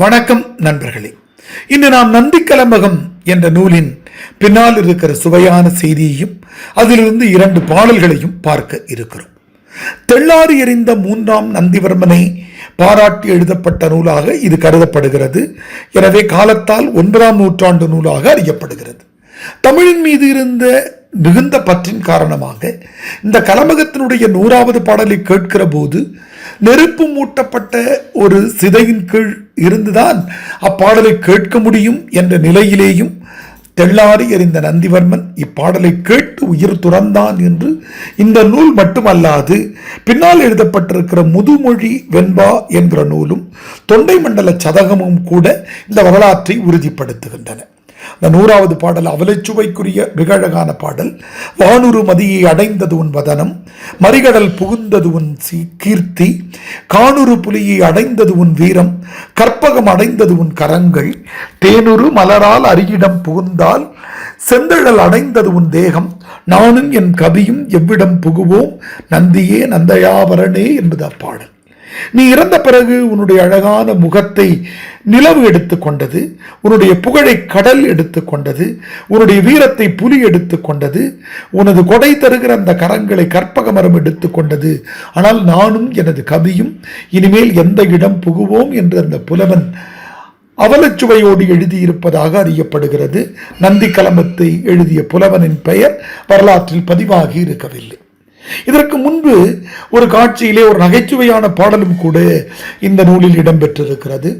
வணக்கம் நண்பர்களே. இன்று நாம் நந்தி கலம்பகம் என்ற நூலின் பின்னால் இருக்கிற சுவையான செய்தியையும் அதிலிருந்து இரண்டு பாடல்களையும் பார்க்க இருக்கிறோம். தெள்ளாறு எறிந்த மூன்றாம் நந்திவர்மனை பாராட்டி எழுதப்பட்ட நூலாக இது கருதப்படுகிறது. எனவே காலத்தால் ஒன்பதாம் நூற்றாண்டு நூலாக அறியப்படுகிறது. தமிழின் மீது இருந்த மிகுந்த பற்றின் காரணமாக இந்த கலமகத்தினுடைய நூறாவது பாடலை கேட்கிற போது நெருப்பு மூட்டப்பட்ட ஒரு சிதையின் கீழ் இருந்துதான் அப்பாடலை கேட்க முடியும் என்ற நிலையிலேயும் தெள்ளாடி எறிந்த நந்திவர்மன் இப்பாடலை கேட்டு உயிர் துறந்தான் என்று இந்த நூல் மட்டுமல்லாது பின்னால் எழுதப்பட்டிருக்கிற முதுமொழி வெண்பா என்கிற நூலும் தொண்டை மண்டல சதகமும் கூட இந்த வரலாற்றை உறுதிப்படுத்துகின்றன. இந்த நூறாவது பாடல் அவலைச்சுவைக்குரிய மிக அழகான பாடல். வானுரு மதியை அடைந்தது உன் வதனம் மறிகடல் புகுந்தது உன் கீர்த்தி. காணுரு புலியை அடைந்தது உன் வீரம் கற்பகம் அடைந்தது உன் கரங்கள். தேனுரு மலரால் அருகிடம் புகுந்தால் செந்தழல் அடைந்தது உன் தேகம். நானும் என் கவியும் எவ்விடம் புகுவோம்? நந்தியே நந்தயாவரனே என்பது அப்பாடல். நீ இறந்த பிறகு உன்னுடைய அழகான முகத்தை நிலவு எடுத்துக்கொண்டது உன்னுடைய புகழை கடல் எடுத்துக்கொண்டது உன்னுடைய வீரத்தை புலி எடுத்து கொண்டது உனது கொடை தருகிற அந்த கரங்களை கற்பக மரம் எடுத்துக்கொண்டது ஆனால் நானும் எனது கவியும் இனிமேல் எந்த இடம் புகுவோம் என்று அந்த புலவன் அவலச்சுவையோடு எழுதியிருப்பதாக அறியப்படுகிறது. நந்தி கலமத்தை எழுதிய புலவனின் பெயர் வரலாற்றில் பதிவாகி இருக்கவில்லை. இதற்கு முன்பு ஒரு காட்சியிலே ஒரு நகைச்சுவையான பாடலும் கூட இந்த நூலில் இடம்பெற்றிருக்கிறது.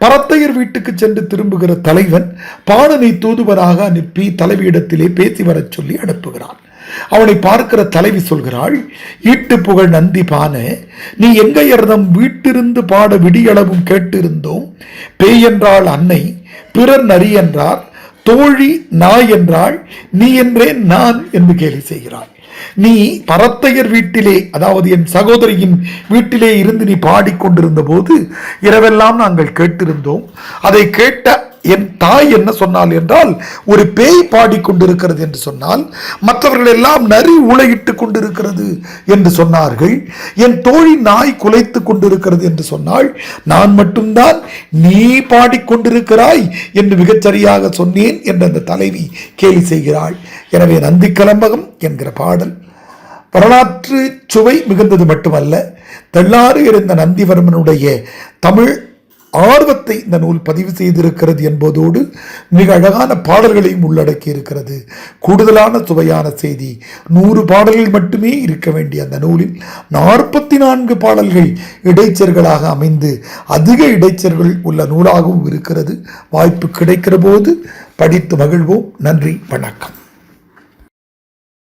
பரத்தையர் வீட்டுக்கு சென்று திரும்புகிற தலைவன் பாடனை தூதுவராக அனுப்பி தலைவியிடத்திலே பேசி வரச் சொல்லி அனுப்புகிறான். அவனை பார்க்கிற தலைவி சொல்கிறாள் ஈட்டு புகழ் நந்தி பான நீ எங்கையர்தம் வீட்டிருந்து பாட விடியளவும் கேட்டிருந்தோம். பேய் என்றாள் அன்னை பிறர் நரி என்றார் தோழி நாய் என்றாள் நீ என்றே நான் என்று கேலி செய்கிறாள் நீ பரத்தையர் வீட்டிலே அதாவது என் சகோதரியின் வீட்டிலே இருந்து நீ பாடிக்கொண்டிருந்த போது இரவெல்லாம் நாங்கள் கேட்டிருந்தோம். அதை கேட்ட என் தாய் என்ன சொன்னால் என்றால் ஒரு பேய் பாடிக்கொண்டிருக்கிறது என்று சொன்னால் மற்றவர்கள் எல்லாம் நரி உலகிட்டு கொண்டிருக்கிறது என்று சொன்னார்கள். என் தோழி நாய் குலைத்து கொண்டிருக்கிறது என்று சொன்னால் நான் மட்டும்தான் நீ பாடிக்கொண்டிருக்கிறாய் என்று மிகச்சரியாக சொன்னேன் என்று அந்த தலைவி கேலி செய்கிறாள். எனவே நந்தி கலம்பகம் என்கிற பாடல். வரலாற்று சுவை மிகுந்தது மட்டுமல்ல தெள்ளாறு இருந்த நந்திவர்மனுடைய தமிழ் ஆர்வத்தை இந்த நூல் பதிவு செய்திருக்கிறது என்பதோடு மிக அழகான பாடல்களையும் உள்ளடக்கி இருக்கிறது கூடுதலான சுவையான செய்தி. நூறு பாடல்கள் மட்டுமே இருக்க வேண்டிய அந்த நூலில் நாற்பத்தி நான்கு பாடல்கள் இடைச்சர்களாக அமைந்து அதிக இடைச்சர்கள் உள்ள நூலாகவும் இருக்கிறது. வாய்ப்பு கிடைக்கிற போது படித்து மகிழ்வோம். நன்றி. வணக்கம்.